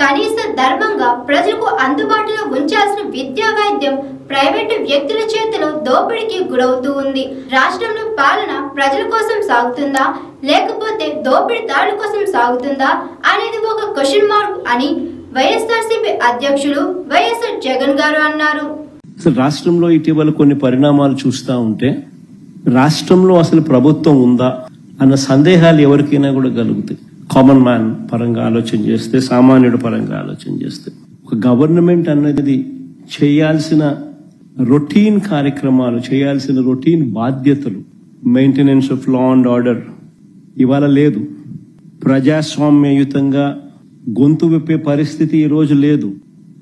కనీస ధర్మంగా ప్రజలకు అందుబాటులో ఉంచాల్సిన విద్యా వైద్యం ప్రైవేటు వ్యక్తుల చేతిలో దోపిడీకి గురవుతూ ఉంది. రాష్ట్రంలో పాలన ప్రజల కోసం సాగుతుందా? లేకపోతే దోపిడీదారుల కోసం సాగుతుందా? అనేది ఒక క్వశ్చన్ మార్క్ అని వైఎస్ఆర్సీపీ అధ్యక్షులు వైఎస్ఆర్ జగన్ గారు అన్నారు. అసలు రాష్ట్రంలో ఇటీవల కొన్ని పరిణామాలు చూస్తూ ఉంటే రాష్ట్రంలో అసలు ప్రభుత్వం ఉందా? అన్న సందేహాలు ఎవరికైనా కూడా కలుగుతాయి. కామన్ మ్యాన్ పరంగా ఆలోచన చేస్తే సామాన్యుడు పరంగా ఆలోచన చేస్తే ఒక గవర్నమెంట్ అన్నది చేయాల్సిన రొటీన్ కార్యక్రమాలు చేయాల్సిన రొటీన్ బాధ్యతలు maintenance of law and order ఇవాళ లేదు. ప్రజాస్వామ్యయుతంగా గొంతు విప్పే పరిస్థితి ఈ రోజు లేదు.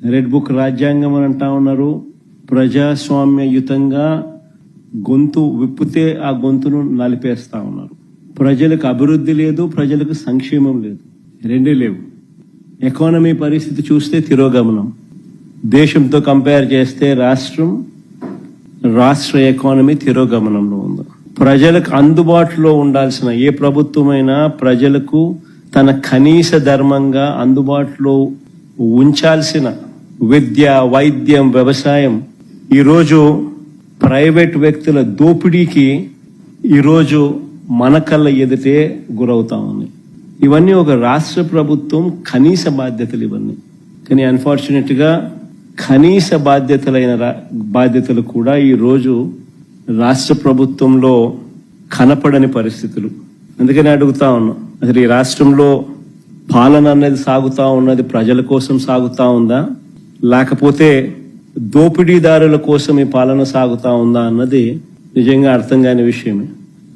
రెడ్ బుక్ రాజ్యాంగం అని అంటా ఉన్నారు. ప్రజాస్వామ్యయుతంగా గొంతు విప్పితే ఆ గొంతును నలిపేస్తా ఉన్నారు. ప్రజలకు అభివృద్ధి లేదు ప్రజలకు సంక్షేమం లేదు. రెండే లేవు. ఎకానమీ పరిస్థితి చూస్తే తిరోగమనం. దేశంతో కంపేర్ చేస్తే రాష్ట్రం రాష్ట్ర ఎకానమీ తిరోగమనంలో ఉంది. ప్రజలకు అందుబాటులో ఉండాల్సిన ఏ ప్రభుత్వమైనా ప్రజలకు తన కనీస ధర్మంగా అందుబాటులో ఉంచాల్సిన విద్య వైద్యం వ్యవసాయం ఈరోజు ప్రైవేట్ వ్యక్తుల దోపిడీకి ఈరోజు మన కళ్ళ ఎదుటే గురవుతా ఉంది. ఇవన్నీ ఒక రాష్ట్ర ప్రభుత్వం కనీస బాధ్యతలు ఇవన్నీ కానీ అన్ఫార్చునేట్గా కనీస బాధ్యతలైన రా- బాధ్యతలు కూడా ఈ రోజు రాష్ట్ర ప్రభుత్వంలో కనపడని పరిస్థితులు. అందుకని అడుగుతా ఉన్నా అసలు ఈ రాష్ట్రంలో పాలన అనేది సాగుతా ఉన్నది ప్రజల కోసం సాగుతా ఉందా? లేకపోతే దోపిడీదారుల కోసం ఈ పాలన సాగుతా ఉందా అన్నది నిజంగా అర్థం కాని విషయమే.